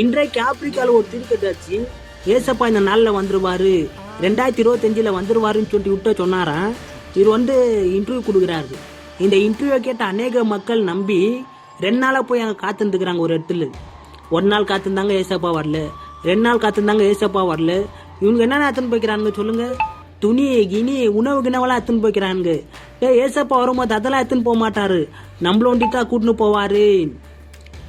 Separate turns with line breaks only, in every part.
இன்றைக்கு ஆப்பிரிக்காவில் ஒரு திருக்கதாச்சு ஏசப்பா இந்த நாளில் வந்துருவாரு. ரெண்டாயிரத்தி இருபத்தஞ்சில் வந்துருவாருன்னு சொல்லி விட்ட சொன்னாராம். இவர் வந்து இன்டர்வியூ கொடுக்குறாரு. இந்த இன்டர்வியூவை கேட்ட அநேக மக்கள் நம்பி ரெண்டு நாளாக போய் அங்கே காத்துருந்துக்கிறாங்க ஒரு இடத்துல. ஒரு நாள் காத்திருந்தாங்க ஏசப்பா வரல. ரெண்டு நாள் காத்திருந்தாங்க ஏசப்பா வரல. இவங்க என்னென்ன எடுத்துன்னு போய்க்கிறானுங்க சொல்லுங்கள் துணி கினி உணவு கிணவெல்லாம் எடுத்துன்னு போய்க்கிறானுங்க. ஏ ஏசப்பா வரும்போது அதெல்லாம் எடுத்துன்னு போக மாட்டாரு. நம்மள தான் கூட்டின்னு போவாரு.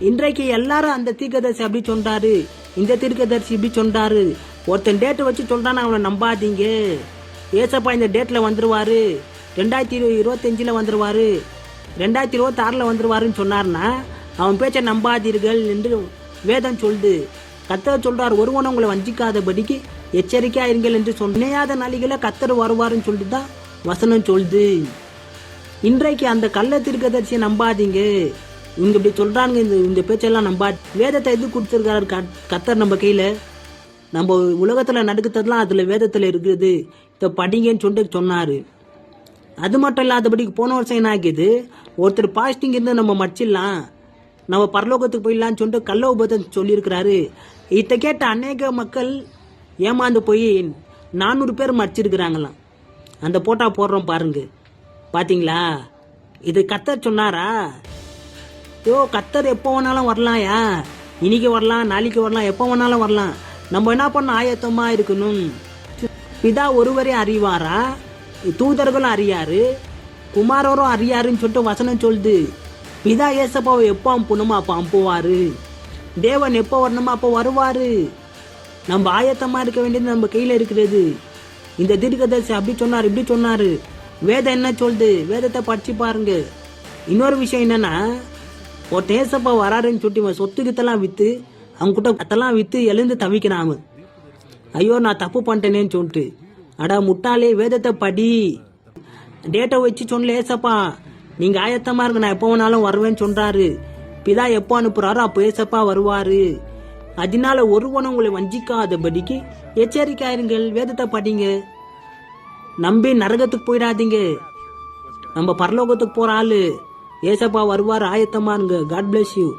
இன்றைக்கு எல்லாரும் அந்த தீர்க்கதரிசி அப்படி சொல்றாரு. இந்த தீர்க்கதரிசி இப்படி சொல்றாரு. ஒருத்தன் டேட்டை வச்சு சொல்றான்னு அவனை நம்பாதீங்க. ஏசப்பா இந்த டேட்ல வந்துருவாரு. ரெண்டாயிரத்தி இரு இருபத்தஞ்சில் வந்துருவாரு. ரெண்டாயிரத்தி இருபத்தி ஆறில் வந்துருவாருன்னு சொன்னார்னா அவன் பேச்சை நம்பாதீர்கள் என்று வேதம் சொல்லுது. கத்தர் சொல்றார் ஒருவன் உங்களை வஞ்சிக்காதபடிக்கு எச்சரிக்கையாக இருங்கள் என்று சொன்னையாத நாளிகளை கத்தர் வருவாருன்னு சொல்லிட்டு தான் வசனம் சொல்லுது. இன்றைக்கு அந்த கள்ள திருக்கதர்சியை நம்பாதீங்க. இவங்க இப்படி சொல்கிறாங்க இந்த இந்த பேச்செல்லாம் நம்ப வேதத்தை எது கொடுத்துருக்காரு கத்தர் நம்ம கையில்? நம்ம உலகத்தில் நடக்கிறதெல்லாம் அதில் வேதத்தில் இருக்குது. இதை படிங்கன்னு சொல்லிட்டு சொன்னார். அது மட்டும் இல்லாதபடிக்கு போன வருஷம் என்ன ஆகியது? ஒருத்தர் பாஸ்டிங் இருந்து நம்ம மடிச்சிடலாம். நம்ம பரலோகத்துக்கு போயிடலான்னு சொல்லிட்டு கள்ள உபதம் சொல்லியிருக்கிறாரு. இதை கேட்ட அநேக மக்கள் ஏமாந்து போய் நானூறு பேர் மடிச்சிருக்கிறாங்களாம். அந்த போட்டா போடுறோம் பாருங்க. பார்த்தீங்களா இது கத்தர் சொன்னாரா? யோ கத்தர் எப்போ வேணாலும் வரலாம்யா. இன்னைக்கு வரலாம் நாளைக்கு வரலாம் எப்போ வேணாலும் வரலாம். நம்ம என்ன பண்ண ஆயத்தமா இருக்கணும். பிதா ஒருவரே அறிவாரா? தூதர்களும் அறியாரு. குமாரரும் அறியாருன்னு சொல்லிட்டு வசனம் சொல்லுது. பிதா ஏசப்பாவை எப்போ அனுப்பணுமோ அப்போ அனுப்புவாரு தேவன் எப்போ வரணுமோ அப்போ வருவாரு. நம்ம ஆயத்தமாக இருக்க வேண்டியது நம்ம கையில் இருக்கிறது. இந்த தீர்க்கதரிசி அப்படி சொன்னார் இப்படி சொன்னார். வேதம் என்ன சொல்லுது? வேதத்தை படிச்சு பாருங்க. இன்னொரு விஷயம் என்னன்னா ஒரு தேசப்பா வராருன்னு சொல்லிட்டு இவன் சொத்து கித்தெல்லாம் விற்று அவங்க கிட்ட அதெல்லாம் விற்று எழுந்து தவிக்கிறான் அவன். ஐயோ நான் தப்பு பண்ணிட்டேனேன்னு சொல்லிட்டு. அடா முட்டாளே வேதத்தை படி. டேட்டை வச்சு சொன்னல ஏசப்பா நீங்கள் ஆயத்தமாக இருங்க நான் எப்போ வேணாலும் வருவேன்னு சொல்கிறாரு பிதா எப்போ அனுப்புகிறாரோ அப்போ ஏசப்பா வருவார். அதனால ஒருவனும் உங்களை வஞ்சிக்காதபடிக்கு எச்சரிக்கையாயிருங்கள் வேதத்தை படிங்க. நம்பி நரகத்துக்கு போயிடாதீங்க. நம்ம பரலோகத்துக்கு போகிற ஆள். ஏசப்பா வருவார் ஆயத்தமானுங்க. God bless you